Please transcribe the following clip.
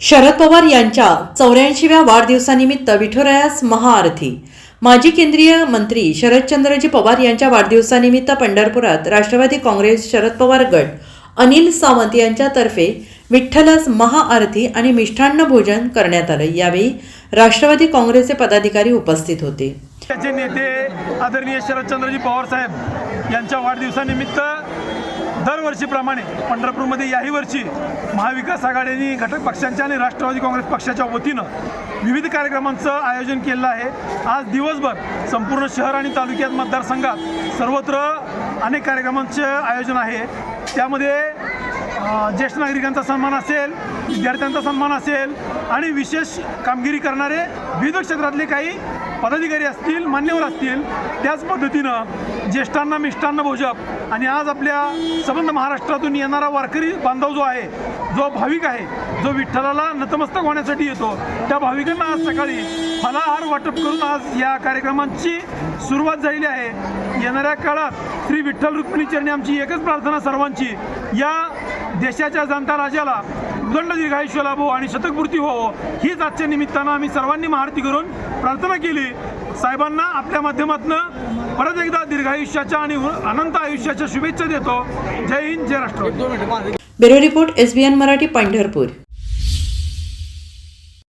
शरद पवार यांच्या चौऱ्याऐंशीव्या वाढदिवसानिमित्त विठुरायास महाआरती. माजी केंद्रीय मंत्री शरदचंद्रजी पवार यांच्या वाढदिवसानिमित्त पंढरपुरात राष्ट्रवादी काँग्रेस शरद पवार गट अनिल सावंत यांच्यातर्फे विठ्ठलास महाआरती आणि मिष्ठान्न भोजन करण्यात आलं. यावेळी राष्ट्रवादी काँग्रेसचे पदाधिकारी उपस्थित होते. त्याचे नेते आदरणीय शरदचंद्रजी पवार साहेब यांच्या वाढदिवसानिमित्त दरवर्षीप्रमाणे पंढरपूरमध्ये याही वर्षी महाविकास आघाडीने घटक पक्षांच्या आणि राष्ट्रवादी काँग्रेस पक्षाच्या वतीनं विविध कार्यक्रमांचं आयोजन केलं आहे. आज दिवसभर संपूर्ण शहर आणि तालुक्यात मतदारसंघात सर्वत्र अनेक कार्यक्रमांचं आयोजन आहे. त्यामध्ये ज्येष्ठ नागरिकांचा सन्मान असेल विद्यार्थ्यांचा सन्मान असेल आणि विशेष कामगिरी करणारे विविध क्षेत्रातले काही पदाधिकारी असतील मान्यवर असतील त्याच पद्धतीनं ज्येष्ठांना मिष्टान्न भोजप आणि आज आपल्या संबंध महाराष्ट्रातून येणारा वारकरी बांधव जो आहे जो भाविक आहे जो विठ्ठलाला नतमस्तक होण्यासाठी येतो त्या भाविकांना आज सकाळी फलाहार वाटप करून आज या कार्यक्रमांची सुरुवात झालेली आहे. येणाऱ्या काळात श्री विठ्ठल रुक्मिणी चरणी आमची एकच प्रार्थना सर्वांची. या देशाच्या जनता राजाला उदंड दीर्घायुष्य लाभो आणि शतकपूर्ती हो हीच आजच्या निमित्तानं आम्ही सर्वांनी महाआरती करून प्रार्थना केली. साहेबांना आपल्या माध्यमातून परत एकदा दीर्घायुष्याच्या आणि अनंत आयुष्याच्या शुभेच्छा देतो. जय हिंद जय राष्ट्र bureau report SBN Marathi Pandharpur.